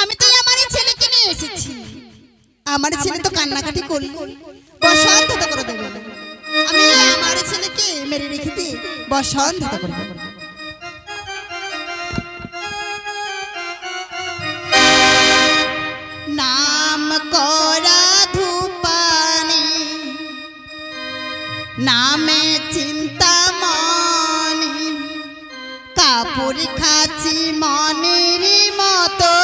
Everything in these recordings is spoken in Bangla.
আমি তো আমার ছেলে তো কান্নাকাটি করল। নাম করা নামে চিন্তা কাপড় খাচ্ছি মনের মতো।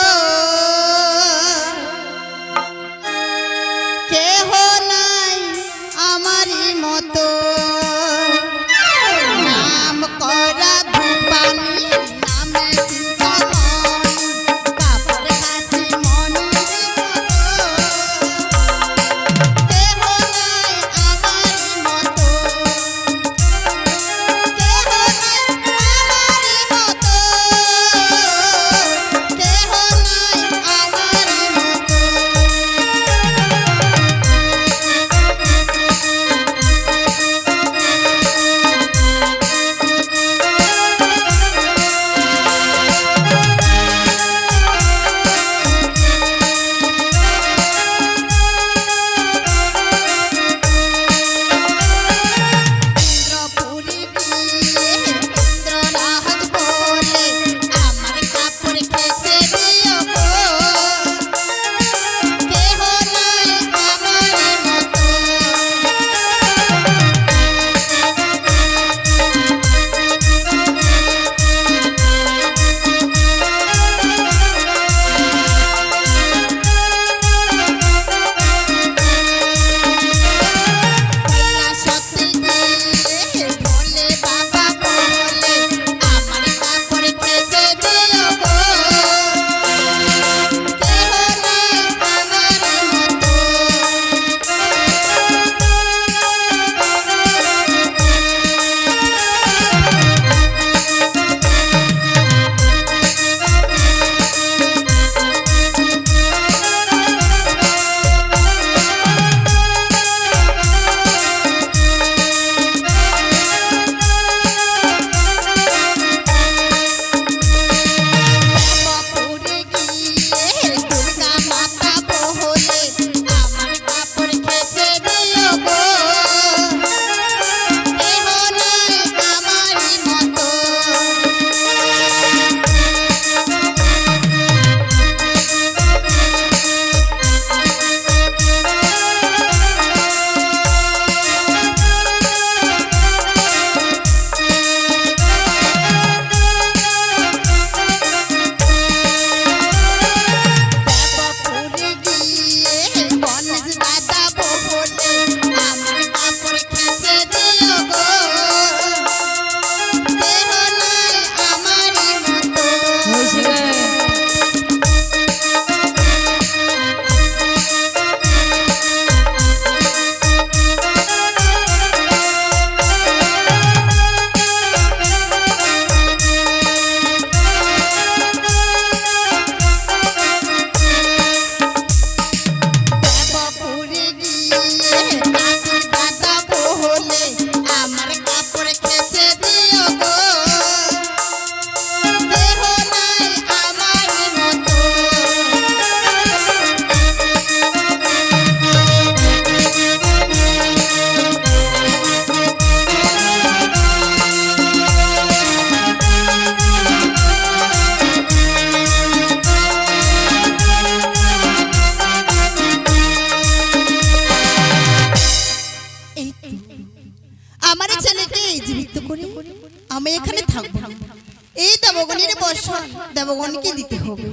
দেবগণের বর্ষণ দেবগণকে দিতে হবে।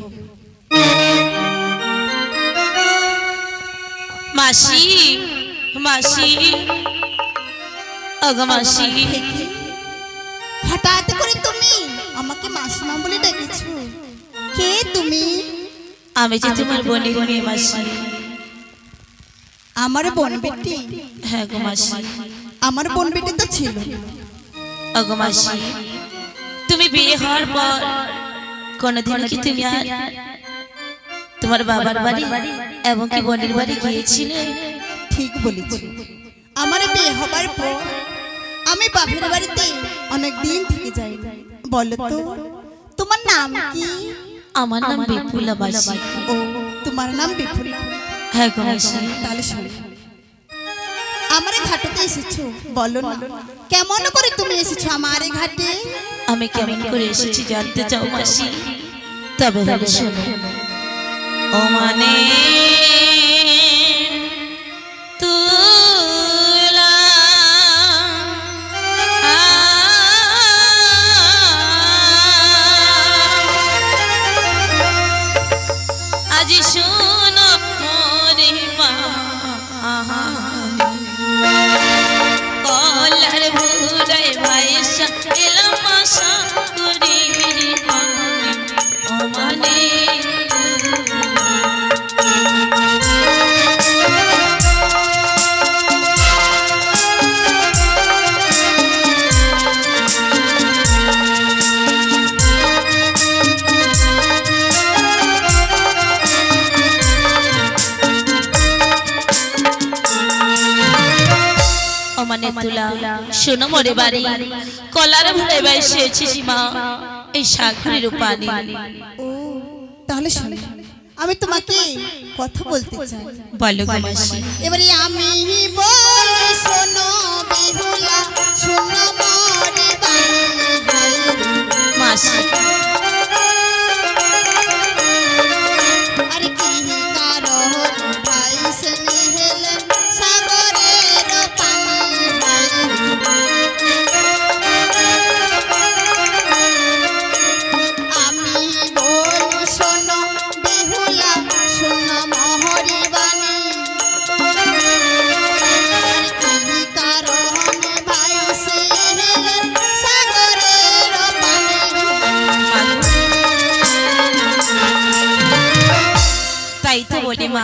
মাসি মাসি মাসি। হঠাৎ করে তুমি আমাকে মাসিমা বলে ডেকেছো। কে তুমি? আমি যে তোমার বোনের মেয়ে মাসি। আমার বোন বেটি। হ্যাঁ গো মাসি। আমার বোন বেটি তো ছিল। অগ মাসি। তুমি বিয়ে হওয়ার পর কোনোদিন কি তুমি আর তোমার বাবার বাড়ি এবং কি বোনের বাড়ি গিয়েছিলে? ঠিক বলেছ। আমার বিয়ে হবার পর আমি বাপের বাড়িতে অনেক দিন থেকে যাই। বলো তো তোমার নাম কি? আমার নাম বিপুলা বাসি। ও তোমার নাম বিপুলা? হ্যাঁ গো মাসি। তাহলে শোনো। আমার এই ঘাটেতে এসেছ? বলো না। কেমন করে তুমি এসেছ আমার এই ঘাটে? আমি কেমন করে এসেছি জানতে চাও মাসি? তবে শুনে। ও মানে শোনো মরে বাড়ি। কলার ভুলে বাই এসেছি মা। এই সাগরের পানি। ও তাহলে শোনো। আমি তোমাকে কথা বলতে চাই। বলো গো মাসি। এবারে আমি বল শোনো বিহুলা শোনো মরে বাড়ি। মাসি তাই তো বলি মা।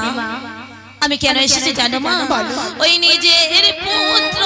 আমি কেন এসেছি জানো মা? ওই নিজের পুত্র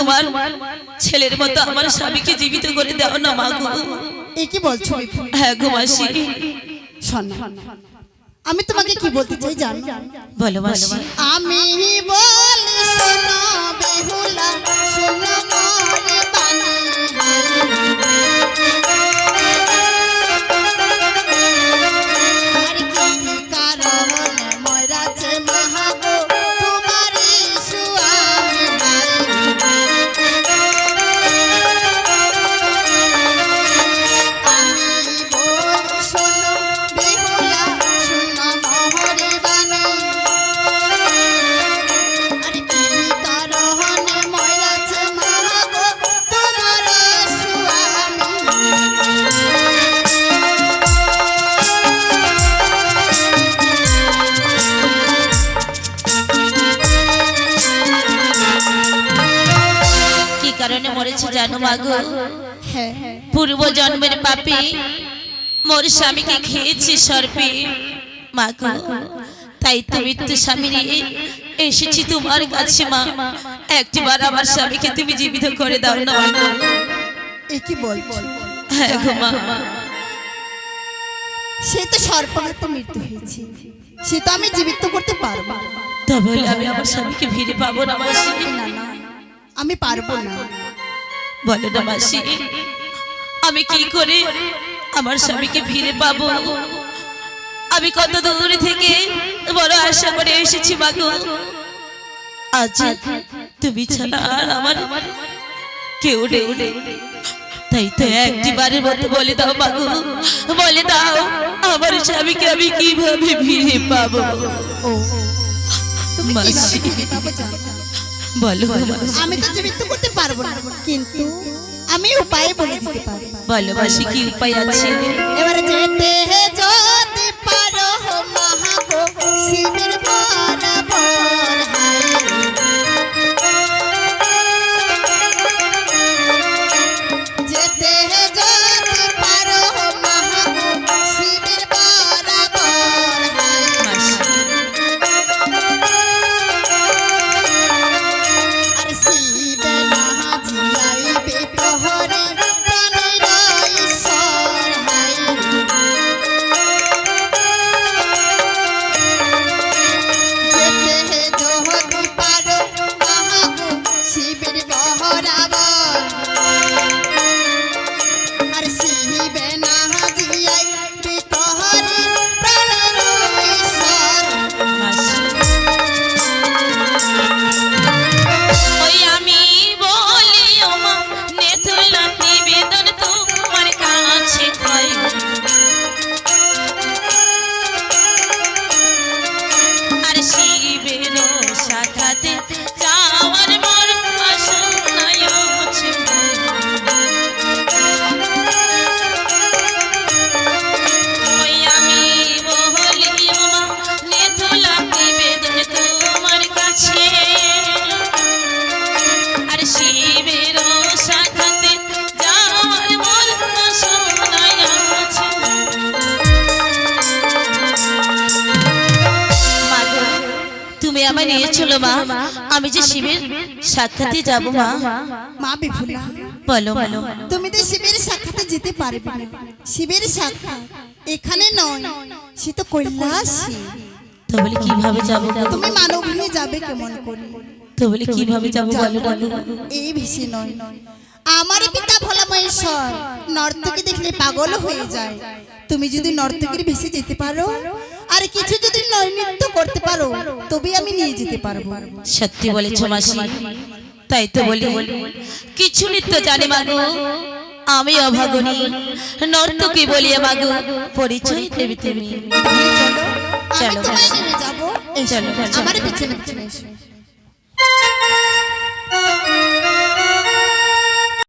তোমার ছেলের মতো আমার স্বামীকে জীবিত করে দাও না মা গো। এ কি বলছো? হ্যাঁ গো মাসি। শোন আমি তোমাকে কি বলতে চাই জানো? বলো মাসি। আমি বলি শোনো বেহুলা। মাগো। পূর্ব জন্মের পাপি মোর স্বামীকে খেয়েছে সর্পে। মাগো তাই তো মৃত্যু স্বামী এসেছি তোমার কাছে মা। একটিবার আমার স্বামীকে তুমি জীবিত করে দাও না মাগো কি বলছো? হ্যাঁ গো মা। সে তো সর্পঘাতে মৃত্যু হয়েছে। সে তো আমি জীবিত করতে পারব। তবে আমি আমার স্বামীকে ফিরে পাবো না আমি পারব না। বলো না মাসি আমি কি করে আমার স্বামীকে ফিরে পাবো আমি কত দূর থেকে বড় আশা করে এসেছি মাগো আজ তুমি ছাড়া আর আমার কেউ নেই তাই তো একটি বারের মতো বলে দাও মাগো বলে দাও আমার স্বামীকে আমি কীভাবে ফিরে পাবো মাসি। বলো আমি তো জীবিত করতে পারব না। কিন্তু আমি উপায় বলে দিতে পারি বলো বাসি কি উপায় আছে? এবারে যেতে যদি পারো মহাগো শিবের ভাই চলো মা আমি যে শিবের সাক্ষাতে যাব মা। মা। বিফুলা বলো বলো তুমি তো শিবের সাক্ষাতে যেতে পারবে না শিবের সাক্ষাৎ এখানে নয় সে তো কৈলাসী। তো বলে কীভাবে যাব তুমি মানব হয়ে যাবে কেমন করে? তো বলে কীভাবে যাব বলো? এই ভেসে নয়। আমার পিতা ভোলা মহেশ্বর নর্তকী দেখলে পাগল হয়ে যায়। তুমি যদি নর্তকীর ভেসে যেতে পারো আর কিছু যদি নৈনিত্য করতে পারো তবে আমি নিয়ে যেতে পারব। সত্যি বলেছ মাসি। তাই তো বলি। কিছু নিত্য জানে মাগো। আমি অভাগনী। নর্তকী বলিয়া মাগো। পরিচয় দেবে তুমি। চলো, চলো। আমার পিছনে পিছনে এসো।